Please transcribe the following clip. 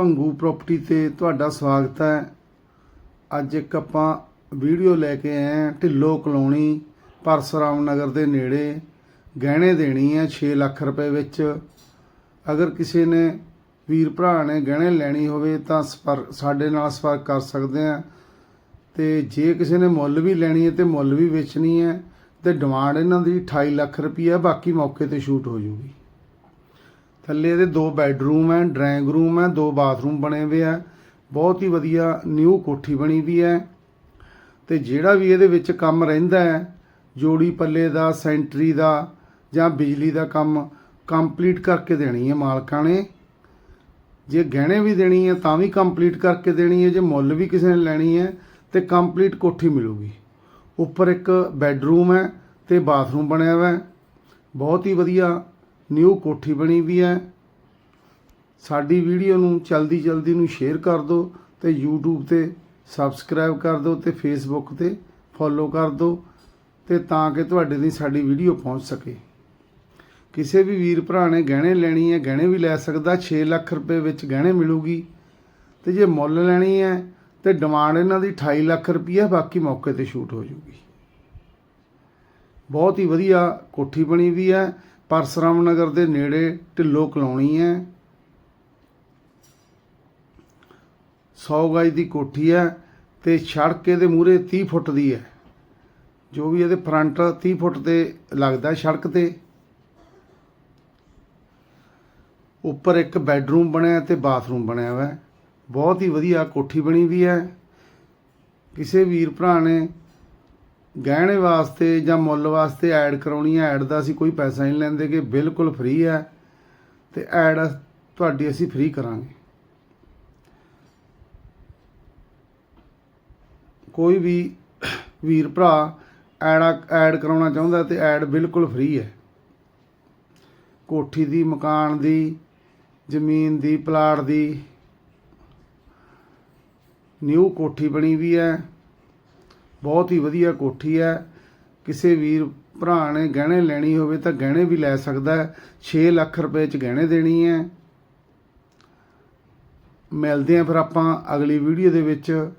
Bhangu property ਤੇ ਤੁਹਾਡਾ ਸਵਾਗਤ ਹੈ। ਅੱਜ ਇੱਕ ਆਪਾਂ ਵੀਡੀਓ ਲੈ ਕੇ ਆਏ ਹਾਂ, ਢਿੱਲੋ ਕਲੋਨੀ, ਪਰਸਰਾਮ ਨਗਰ ਦੇ ਨੇੜੇ। ਗਹਿਣੇ ਦੇਣੀ ਹੈ 6 ਲੱਖ ਰੁਪਏ ਵਿੱਚ। ਅਗਰ ਕਿਸੇ ਨੇ, ਵੀਰ ਭਰਾ ਨੇ ਗਹਿਣੇ ਲੈਣੀ ਹੋਵੇ ਤਾਂ ਸੰਪਰਕ ਸਾਡੇ ਨਾਲ ਸੰਪਰਕ ਕਰ ਸਕਦੇ ਆ ਤੇ ਜੇ ਕਿਸੇ ਨੇ ਮੁੱਲ ਵੀ ਲੈਣੀ ਹੈ ਤੇ ਮੁੱਲ ਵੀ ਵੇਚਣੀ ਹੈ ਤੇ ਡਿਮਾਂਡ ਇਹਨਾਂ ਦੀ 28 ਲੱਖ ਰੁਪਈਆ ਬਾਕੀ ਮੌਕੇ ਤੇ ਸ਼ੂਟ ਹੋ ਜੂਗੀ। ਥੱਲੇ ਇਹਦੇ ਦੋ ਬੈੱਡਰੂਮ ਹੈ, ਡਰਾਇੰਗ ਰੂਮ ਹੈ, ਦੋ ਬਾਥਰੂਮ ਬਣੇ ਹੋਏ ਆ ਬਹੁਤ ਹੀ ਵਧੀਆ ਨਿਊ ਕੋਠੀ ਬਣੀ ਵੀ ਹੈ। ਤੇ ਜਿਹੜਾ ਵੀ ਇਹਦੇ ਵਿੱਚ ਕੰਮ ਰਹਿੰਦਾ ਹੈ, ਜੋੜੀ ਪੱਲੇ ਦਾ, ਸੈਂਟਰੀ ਦਾ ਜਾਂ ਬਿਜਲੀ ਦਾ ਕੰਮ, ਕੰਪਲੀਟ ਕਰਕੇ ਦੇਣੀ ਹੈ ਮਾਲਕਾਂ ਨੇ। ਜੇ ਗਹਿਣੇ ਵੀ ਦੇਣੀ ਹੈ, ਤਾਂ ਵੀ ਕੰਪਲੀਟ ਕਰਕੇ ਦੇਣੀ ਹੈ। ਜੇ ਮੁੱਲ ਵੀ ਕਿਸੇ ਨੇ ਲੈਣੀ ਹੈ, ਤੇ ਕੰਪਲੀਟ ਕੋਠੀ ਮਿਲੂਗੀ। ਉੱਪਰ ਇੱਕ ਬੈੱਡਰੂਮ ਹੈ ਤੇ ਬਾਥਰੂਮ ਬਣਿਆ ਹੋਇਆ ਹੈ। ਬਹੁਤ ਹੀ ਵਧੀਆ ਨਿਊ ਕੋਠੀ ਬਣੀ ਵੀ ਹੈ। ਸਾਡੀ ਵੀਡੀਓ ਨੂੰ ਜਲਦੀ ਜਲਦੀ ਨੂੰ ਸ਼ੇਅਰ ਕਰ ਦਿਓ ਤੇ YouTube ਤੇ ਸਬਸਕ੍ਰਾਈਬ ਕਰ ਦਿਓ ਤੇ Facebook ਤੇ ਫੋਲੋ ਕਰ ਦਿਓ ਤੇ ਤਾਂ ਕਿ ਤੁਹਾਡੇ ਦੀ ਸਾਡੀ ਵੀਡੀਓ ਪਹੁੰਚ ਸਕੇ। ਕਿਸੇ ਵੀ ਵੀਰ ਭਰਾ ਨੇ ਗਹਿਣੇ ਲੈਣੀ ਹੈ, ਗਹਿਣੇ ਵੀ ਲੈ ਸਕਦਾ 6 ਲੱਖ ਰੁਪਏ ਵਿੱਚ ਗਹਿਣੇ ਮਿਲੂਗੀ। ਤੇ ਜੇ ਮੁੱਲ ਲੈਣੀ ਹੈ, ਤੇ ਡਿਮਾਂਡ ਇਹਨਾਂ ਦੀ 28 ਲੱਖ ਰੁਪਈਆ ਬਾਕੀ ਮੌਕੇ ਤੇ ਸ਼ੂਟ ਹੋ ਜੂਗੀ। ਬਹੁਤ ਹੀ ਵਧੀਆ ਕੋਠੀ ਬਣੀ ਵੀ ਹੈ। ਪਰਸਰਾਮ ਨਗਰ ਦੇ ਨੇੜੇ ਢਿੱਲੋ ਕਲੋਨੀ ਹੈ। 100 ਗਜ ਦੀ ਕੋਠੀ ਹੈ ਤੇ ਸੜਕ ਇਹਦੇ ਮੂਹਰੇ 30 ਫੁੱਟ ਦੀ ਹੈ। ਜੋ ਵੀ ਇਹਦੇ ਫਰੰਟ 30 ਫੁੱਟ ਤੇ ਲੱਗਦਾ ਸੜਕ ਤੇ। ਉੱਪਰ ਇੱਕ ਬੈੱਡਰੂਮ ਬਣਿਆ ਤੇ ਬਾਥਰੂਮ ਬਣਿਆ ਹੋਇਆ ਬਹੁਤ ਹੀ ਵਧੀਆ ਕੋਠੀ ਬਣੀ ਵੀ ਹੈ। ਕਿਸੇ ਵੀਰ ਭਰਾ ਨੇ ਗਹਿਣੇ ਵਾਸਤੇ ਜਾਂ ਮੁੱਲ ਵਾਸਤੇ ਐਡ ਕਰਾਉਣੀ ਹੈ, ਐਡ ਦਾ ਅਸੀਂ ਕੋਈ ਪੈਸਾ ਨਹੀਂ ਲੈਂਦੇ ਕਿ ਬਿਲਕੁਲ ਫ੍ਰੀ ਹੈ ਤੇ ਐਡ ਤੁਹਾਡੀ ਅਸੀਂ ਫ੍ਰੀ ਕਰਾਂਗੇ। ਕੋਈ ਵੀ ਵੀਰ ਭਰਾ ਐਡ ਐਡ ਕਰਾਉਣਾ ਚਾਹੁੰਦਾ ਤੇ ਐਡ ਬਿਲਕੁਲ ਫ੍ਰੀ ਹੈ। ਕੋਠੀ ਦੀ, ਮਕਾਨ ਦੀ, ਜ਼ਮੀਨ ਦੀ, ਪਲਾਟ ਦੀ ਨਿਊ ਕੋਠੀ ਬਣੀ ਵੀ ਹੈ। ਬਹੁਤ ਹੀ ਵਧੀਆ ਕੋਠੀ ਹੈ। ਕਿਸੇ ਵੀਰ, ਭਰਾ ਨੇ ਗਹਿਣੇ ਲੈਣੀ ਹੋਵੇ ਤਾਂ ਗਹਿਣੇ ਵੀ ਲੈ ਸਕਦਾ ਹੈ। 6 ਲੱਖ ਰੁਪਏ ਚ ਗਹਿਣੇ ਦੇਣੀ ਹੈ। ਮਿਲਦੇ ਹਾਂ ਫਿਰ ਆਪਾਂ ਅਗਲੀ ਵੀਡੀਓ ਦੇ ਵਿੱਚ।